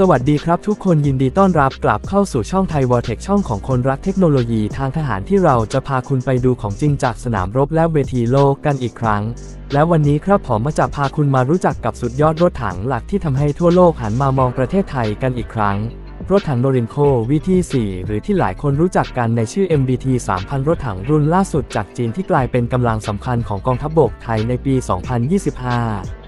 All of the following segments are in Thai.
สวัสดีครับทุกคนยินดีต้อนรับกลับเข้าสู่ช่องไทยวอเทคช่องของคนรักเทคโนโลยีทางทหารที่เราจะพาคุณไปดูของจริงจากสนามรบและเวทีโลกกันอีกครั้ง และวันนี้ครับผมมาจะพาคุณมารู้จักกับสุดยอดรถถังหลักที่ทำให้ทั่วโลกหันมามองประเทศไทยกันอีกครั้ง รถถังโนรินโค VT4 หรือที่หลายคนรู้จักกันในชื่อ MBT 3000 รถถังรุ่นล่าสุดจากจีนที่กลายเป็นกำลังสำคัญของกองทัพบบกไทยในปี 2025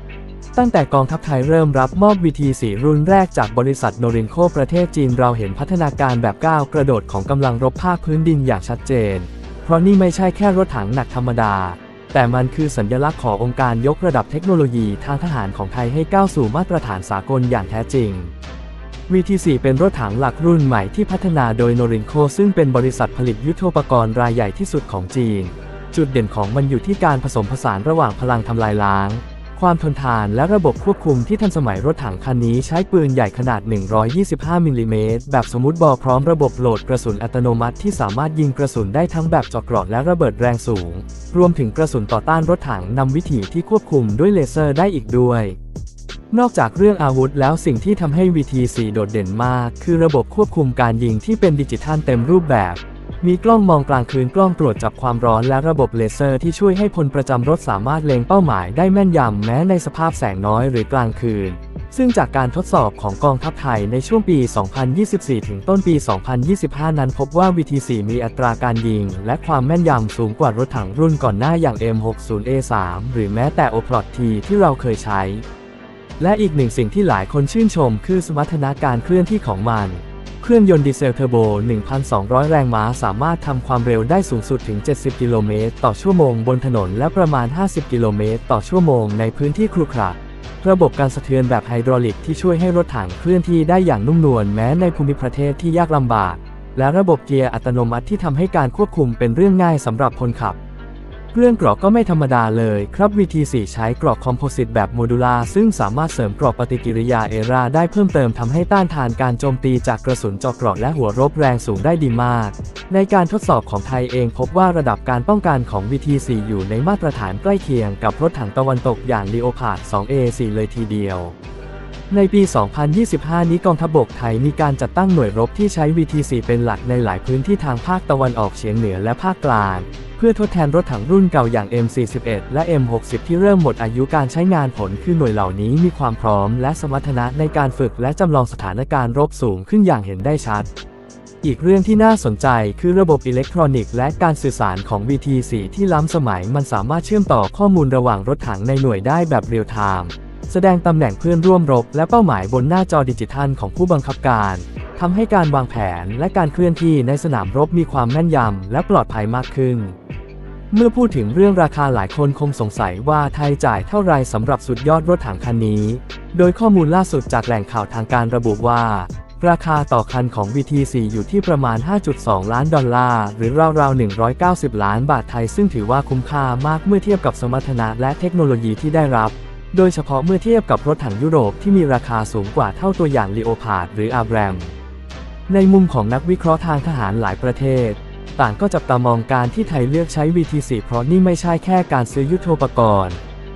ตั้งแต่กองทัพไทยเริ่มรับมอบ VT4 รุ่นแรกจากบริษัทโนรินโคประเทศจีนเราเห็นพัฒนาการแบบก้าวกระโดดของกำลังรบภาคพื้นดินอย่างชัดเจน เพราะนี่ไม่ใช่แค่รถถังหนักธรรมดา แต่มันคือสัญลักษณ์ขององค์การยกระดับเทคโนโลยีทางทหารของไทยให้ก้าวสู่มาตรฐานสากลอย่างแท้จริง VT4 เป็นรถถังหลักรุ่นใหม่ที่พัฒนาโดยโนรินโคซึ่งเป็นบริษัทผลิตยุทโธปกรณ์รายใหญ่ที่สุดของจีน จุดเด่นของมันอยู่ที่การผสมผสานระหว่างพลังทำลายล้าง ความทนทานและระบบควบคุมที่ทันสมัยรถถังคันนี้ใช้ปืนใหญ่ขนาด 125 มิลลิเมตรแบบสมุดบอพร้อมระบบโหลดกระสุนอัตโนมัติที่สามารถยิงกระสุนได้ทั้งแบบเจาะเกราะและระเบิดแรงสูง รวมถึงกระสุนต่อต้านรถถังนำวิถีที่ควบคุมด้วยเลเซอร์ได้อีกด้วยนอกจากเรื่องอาวุธแล้วสิ่งที่ทำให้ VT4 โดดเด่นมาก คือระบบควบคุมการยิงที่เป็นดิจิทัลเต็มรูปแบบ มีกล้องมองกลางคืนกล้องตรวจจับความร้อนและระบบเลเซอร์ที่ช่วยให้พลประจำรถสามารถเล็งเป้าหมายได้แม่นยำแม้ในสภาพแสงน้อยหรือกลางคืน ซึ่งจากการทดสอบของกองทัพไทยในช่วงปี 2024 ถึงต้นปี 2025 นั้นพบว่า VT4 มีอัตราการยิง และความแม่นยำสูงกว่ารถถังรุ่นก่อนหน้าอย่าง M60A3 หรือแม้แต่ Oplot T ที่เราเคยใช้ และอีกหนึ่งสิ่งที่หลายคนชื่นชม คือสมรรถนะการเคลื่อนที่ของมัน เครื่องยนต์ดีเซลเทอร์โบ 1,200 แรงม้า สามารถทำความเร็วได้สูงสุดถึง 70 กิโลเมตรต่อชั่วโมงบนถนนและประมาณ 50 กิโลเมตรต่อชั่วโมงในพื้นที่ครุขระระบบการสะเทือนแบบไฮดรอลิกที่ช่วยให้รถถังเคลื่อนที่ได้อย่างนุ่มนวลแม้ในภูมิประเทศที่ยากลำบาก และระบบเกียร์อัตโนมัติที่ทำให้การควบคุมเป็นเรื่องง่ายสำหรับคนขับ เครื่องกรอกก็ไม่ธรรมดาเลยครับ VT4 ใช้กรอกคอมโพสิตแบบโมดูลาซึ่งสามารถเสริมกรอกปฏิกิริยาเอราได้เพิ่มเติมทำให้ต้านทานการโจมตีจากกระสุนเจาะเกราะและหัวรบแรงสูงได้ดีมาก ในการทดสอบของไทยเองพบว่าระดับการป้องกันของ VT4 อยู่ในมาตรฐานใกล้เคียงกับรถถังตะวันตกอย่าง Leopard 2A4 เลยทีเดียวในปี 2025 นี้กองทัพบกไทยมีการจัดตั้งหน่วยรบที่ใช้ VT4 เป็นหลักในหลายพื้นที่ทางภาคตะวันออกเฉียงเหนือและภาคกลาง เพื่อทดแทนรถถังรุ่นเก่าอย่าง M41 และ M60 ที่เริ่มหมดอายุการใช้งานผลคือหน่วยเหล่านี้มีความพร้อมและสมรรถนะในการฝึกและจำลองสถานการณ์รบสูงขึ้นอย่างเห็นได้ชัด อีกเรื่องที่น่าสนใจคือระบบอิเล็กทรอนิกส์และการสื่อสารของ VT4 ที่ล้ำสมัยมันสามารถเชื่อมต่อข้อมูลระหว่างรถถังในหน่วยได้แบบเรียลไทม์แสดงตำแหน่งเพื่อนร่วมรบและเป้าหมายบนหน้าจอดิจิทัลของผู้บังคับการ ทำให้การวางแผนและการเคลื่อนที่ในสนามรบมีความแม่นยำและปลอดภัยมากขึ้น เมื่อพูดถึงเรื่องราคาหลายคนคงสงสัยว่าไทยจ่ายเท่าไรสำหรับสุดยอดรถถังคันนี้ โดยข้อมูลล่าสุดจากแหล่งข่าวทางการระบุว่า ราคาต่อคันของ VT4 อยู่ที่ประมาณ 5.2 ล้านดอลลาร์หรือราวๆ 190 ล้านบาทไทยซึ่งถือว่าคุ้มค่ามากเมื่อเทียบกับสมรรถนะและเทคโนโลยีที่ได้รับโดยเฉพาะเมื่อเทียบกับรถถังยุโรปที่มีราคาสูงกว่าเท่าตัวอย่าง Leopard หรือ Abram ในมุมของนักวิเคราะห์ทางทหารหลายประเทศ ต่างก็จับตามองการที่ไทยเลือกใช้ VT4 เพราะนี่ไม่ใช่แค่การซื้อยุทโธปกรณ์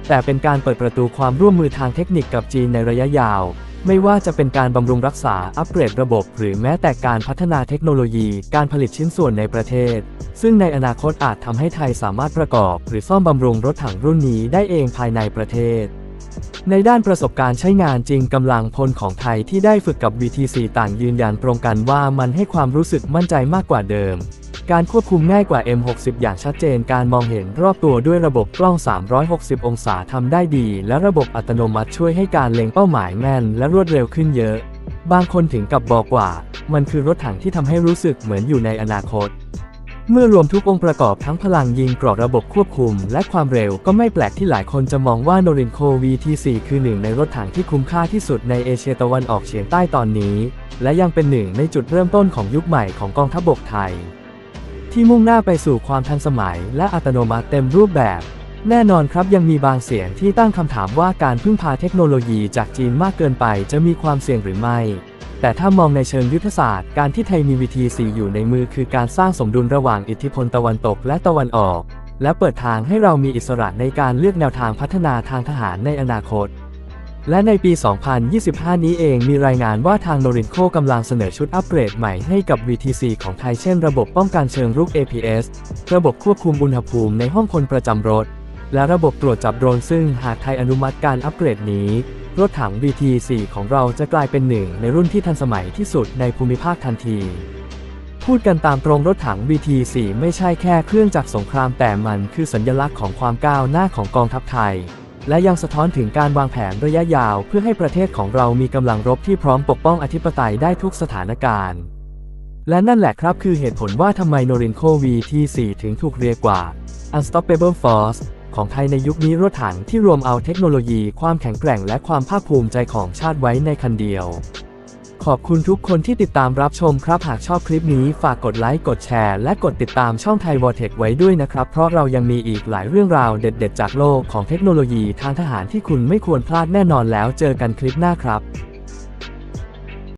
แต่เป็นการเปิดประตูความร่วมมือทางเทคนิคกับจีนในระยะยาว ไม่ว่าจะเป็นการบำรุงรักษาอัปเกรดระบบ หรือแม้แต่การพัฒนาเทคโนโลยี การผลิตชิ้นส่วนในประเทศ ซึ่งในอนาคตอาจทำให้ไทยสามารถประกอบ หรือซ่อมบำรุงรถถังรุ่นนี้ได้เองภายในประเทศ ในด้านประสบการณ์ใช้งานจริงกำลังพลของไทยที่ได้ฝึกกับ VT4 ต่างยืนยันตรงกันว่ามันให้ความรู้สึกมั่นใจมากกว่าเดิม การควบคุมง่ายกว่า M60 อย่างชัดเจนการมองเห็นรอบตัวด้วยระบบกล้อง 360 องศาทำได้ดี และระบบอัตโนมัติช่วยให้การเล็งเป้าหมายแม่น และรวดเร็วขึ้นเยอะ บางคนถึงกับบอกว่า มันคือรถถังที่ทำให้รู้สึกเหมือนอยู่ในอนาคต เมื่อรวมทุกองค์ประกอบทั้งพลังยิงกรอกระบบควบคุม และความเร็วก็ไม่แปลกที่หลายคนจะมองว่าโนรินโค VT4 คือหนึ่งในรถถังที่คุ้มค่าที่สุดในเอเชียตะวันออกเฉียงใต้ตอนนี้ และยังเป็นหนึ่งในจุดเริ่มต้นของยุคใหม่ของกองทัพบกไทย ที่มุ่งหน้าไปสู่ความทันสมัย และอัตโนมัติเต็มรูปแบบ แน่นอนครับยังมีบางเสียงที่ตั้งคำถามว่าการพึ่งพาเทคโนโลยีจากจีนมากเกินไปจะมีความเสี่ยงหรือไม่ แต่ถ้ามองในเชิงยุทธศาสตร์ การที่ไทยมี VT4 อยู่ในมือคือการสร้างสมดุลระหว่างอิทธิพลตะวันตกและตะวันออก และเปิดทางให้เรามีอิสระในการเลือกแนวทางพัฒนาทางทหารในอนาคต และในปี 2025 นี้เองมีรายงานว่าทางโนรินโคกำลังเสนอชุดอัปเกรดใหม่ให้กับ VTC ของไทยเช่นระบบป้องกันเชิงรุก APS ระบบควบคุมอุณหภูมิในห้องคนประจำรถ และระบบตรวจจับโดรนซึ่งหากไทยอนุมัติการอัปเกรดนี้ รถถัง VT4 ของเราจะกลายเป็นหนึ่งในรุ่นที่ทันสมัยที่สุดในภูมิภาคทันที พูดกันตามตรงรถถัง VT4 ไม่ใช่แค่เครื่องจักรสงครามแต่มันคือสัญลักษณ์ของความก้าวหน้าของกองทัพไทย และยังสะท้อนถึงการวางแผนระยะยาว เพื่อให้ประเทศของเรามีกำลังรบที่พร้อมปกป้องอธิปไตยได้ทุกสถานการณ์ และนั่นแหละครับคือเหตุผลว่าทำไมโนรินโค VT4 ถึงถูกเรียกว่า Unstoppable Force ของไทยในยุคนี้รถถังที่รวมเอาเทคโนโลยีความแข็งแกร่งและความภาคภูมิใจของชาติไว้ในคันเดียว ขอบคุณทุกคนที่ติดตามรับชมครับหากชอบคลิปนี้ฝากกดไลค์กดแชร์และกดติดตามช่องไทยวอเทคไว้ด้วยนะครับ เพราะเรายังมีอีกหลายเรื่องราวเด็ด ๆ จากโลกของเทคโนโลยีทางทหารที่คุณไม่ควรพลาดแน่นอนแล้วเจอกันคลิปหน้าครับ